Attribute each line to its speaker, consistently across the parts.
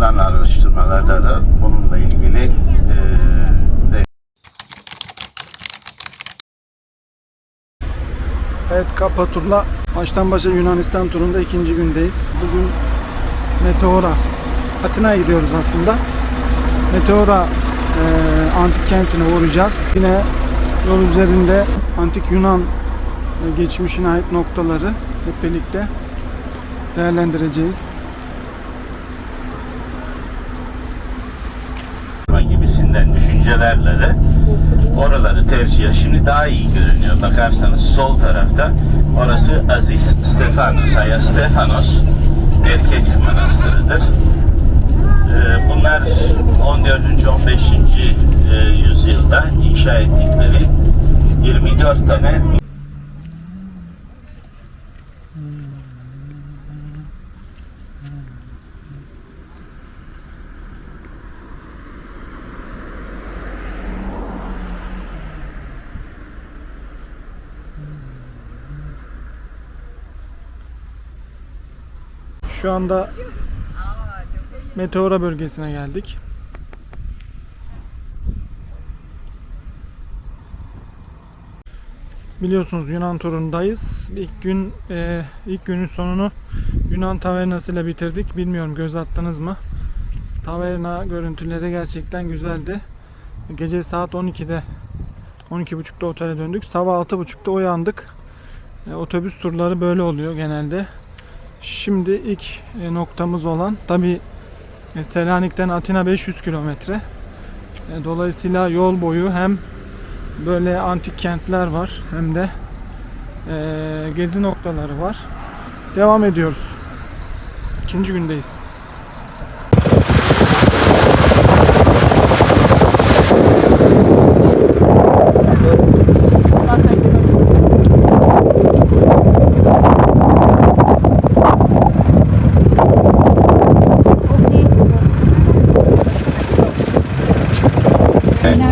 Speaker 1: yapılan araştırmalarda da bununla ilgili e, de
Speaker 2: Evet Kapa turla baştan başa Yunanistan turunda ikinci gündeyiz. Bugün Meteora, Atina'ya gidiyoruz aslında. Meteora e, antik kentine uğrayacağız. Yine yol üzerinde antik Yunan e, geçmişine ait noktaları hep birlikte değerlendireceğiz.
Speaker 1: Gibisinden düşüncelerle de oraları tercih Şimdi daha iyi görünüyor. Bakarsanız sol tarafta orası Aziz Stefanos, Aya Stefanos erkek manastırıdır. Ee, Bunlar 14. 15. e, yüzyılda inşa ettikleri 24 tane
Speaker 2: Şu anda Meteora bölgesine geldik. Biliyorsunuz Yunan turundayız. İlk gün e, ilk günün sonunu Yunan tavernasıyla bitirdik. Bilmiyorum göz attınız mı? Taverna görüntüleri gerçekten güzeldi. Gece saat 12'de 12.30'da otele döndük. Sabah 6.30'da uyandık. E, otobüs turları böyle oluyor genelde. Şimdi ilk e, noktamız olan tabi Selanik'ten Atina 500 kilometre. E, Dolayısıyla yol boyu hem böyle antik kentler var hem de e, gezi noktaları var. Devam ediyoruz. İkinci gündeyiz.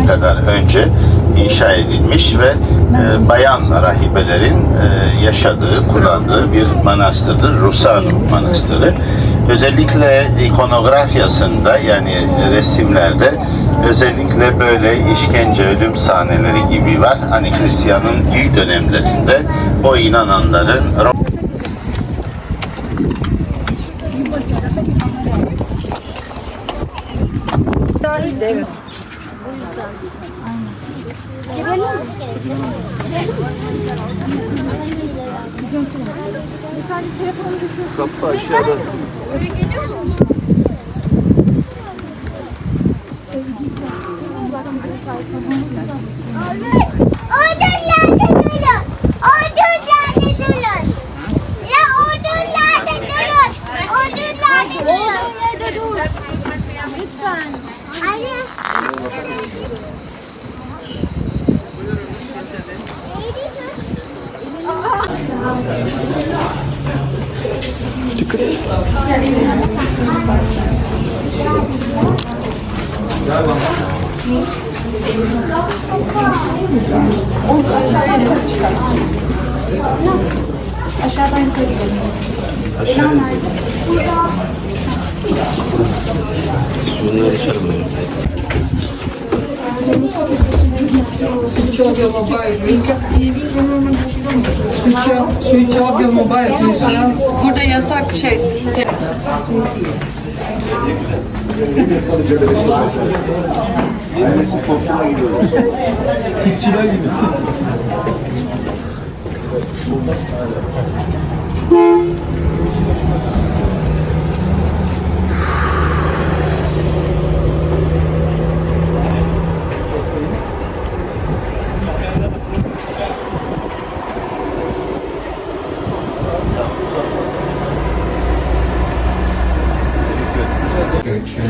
Speaker 1: Kadar önce inşa edilmiş ve e, bayan rahibelerin e, yaşadığı, kullandığı bir manastırdır. Rusanu Manastırı. Özellikle ikonografyasında yani resimlerde özellikle böyle işkence ölüm sahneleri gibi var. Hani Hristiyan'ın ilk dönemlerinde o inananların
Speaker 3: De evet.
Speaker 4: Kapı aşağıda.
Speaker 5: Odunlarda
Speaker 4: Bunları içerim.
Speaker 6: Switch off your mobile. Switch off, switch off your mobile, please.
Speaker 7: Burada yasak şey.
Speaker 4: Yeni nesil popçuna gidiyoruz. Hitçiler gibi.
Speaker 8: Can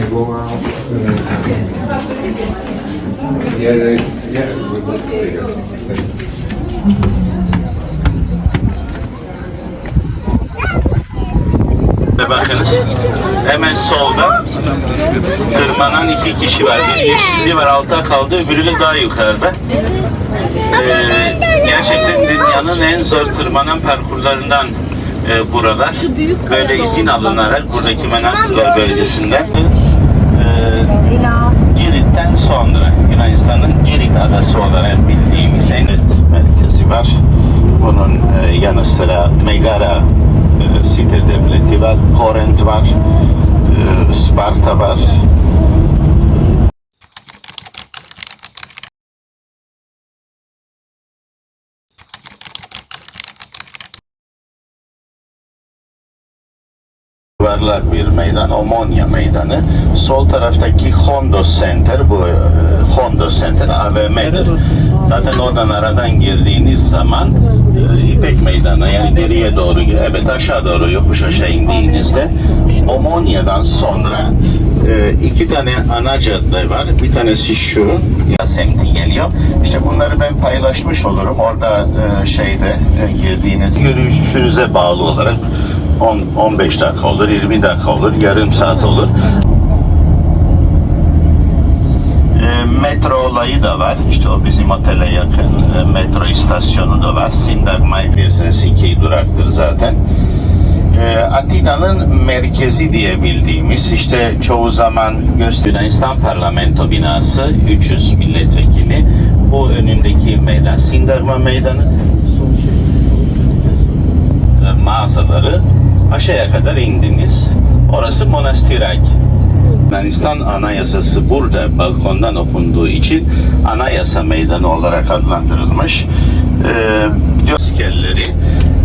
Speaker 8: there.
Speaker 1: Ve bakınız hemen solda tırmanan iki kişi var. Bir yeşilli var altta kaldı, öbürü de daha yukarıda. Ee, gerçekten dünyanın en zor tırmanan parkurlarından e, buralar. Böyle izin alınarak buradaki manastırlar bölgesinden Girit'ten sonra Yunanistan'ın Girit adası olarak bildiğimiz en merkezi var. Bunun e, yanı sıra Megara e, site devleti var, Korint var, e, Sparta var. Yuvarlak bir meydan, Omonia meydanı. Sol taraftaki Hondo Center, bu e, Hondo Center AVM'dir. Zaten oradan aradan girdiğiniz zaman e, İpek Meydanı yani geriye doğru, evet aşağı doğru yokuş aşağı indiğinizde Omonia'dan sonra e, iki tane ana cadde var. Bir tanesi şu, ya semti geliyor. İşte bunları ben paylaşmış olurum. Orada şeyde girdiğiniz yürüyüşünüze bağlı olarak 10 15 dakika olur, 20 dakika olur, yarım saat olur. E, metro olayı da var. İşte o bizim otele yakın. E, metro istasyonu da var. Sindagmay bilirsiniz iki duraktır zaten. E, Atina'nın merkezi diye bildiğimiz işte çoğu zaman göster Yunanistan parlamento binası 300 milletvekili. Bu önündeki meydan Sindagma meydanı. Şey e, mağazaları aşağıya kadar indiniz. Orası Monastirak. Yunanistan Anayasası burada balkondan okunduğu için Anayasa Meydanı olarak adlandırılmış. Ee, diyor askerleri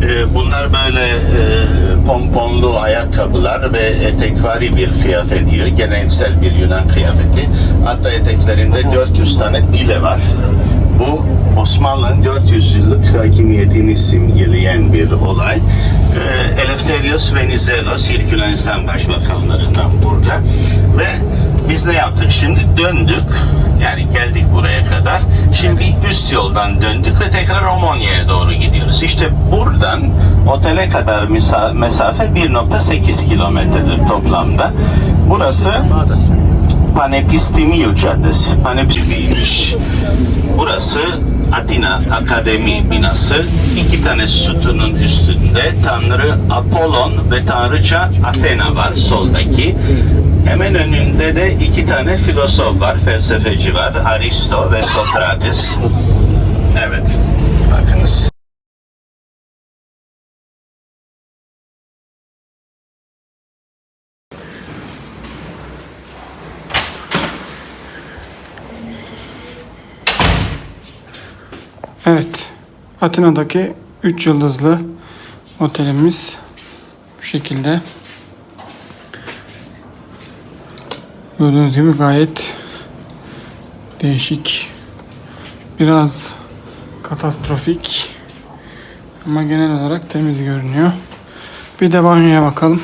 Speaker 1: e, bunlar böyle e, pomponlu ayakkabılar ve etekvari bir kıyafet giyiyor. Geleneksel bir Yunan kıyafeti. Hatta eteklerinde 400 tane bile var. Bu Osmanlı'nın 400 yıllık hakimiyetini simgeleyen bir olay. Ee, Eleftherios Venizelos ilk Yunanistan başbakanlarından burada ve biz ne yaptık? Şimdi döndük. Yani geldik buraya kadar. Şimdi üst yoldan döndük ve tekrar Omonya'ya doğru gidiyoruz. İşte buradan otele kadar mesafe 1.8 kilometredir toplamda. Burası Panepistimiou Caddesi. Panepistimiymiş. Burası Atina Akademi binası. İki tane sütunun üstünde Tanrı Apollon ve Tanrıça Athena var soldaki. Hemen önünde de iki tane filozof var, felsefeci var. Aristo ve Sokrates. Evet, bakınız.
Speaker 2: Evet. Atina'daki 3 yıldızlı otelimiz bu şekilde. Gördüğünüz gibi gayet değişik. Biraz katastrofik ama genel olarak temiz görünüyor. Bir de banyoya bakalım.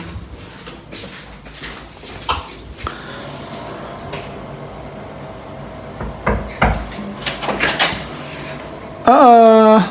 Speaker 1: 아.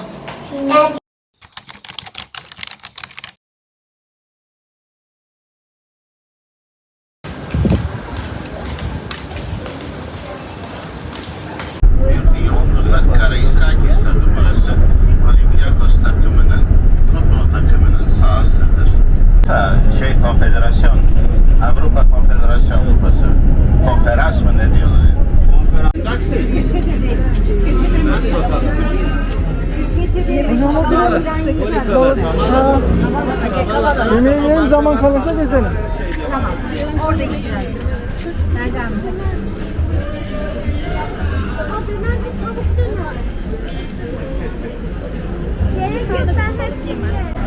Speaker 1: Yemeği yiyelim zaman kalırsa gezelim. Tamam. Orada gidelim.
Speaker 2: Nereden mi? Gerek yok
Speaker 5: sen hep yemezsin.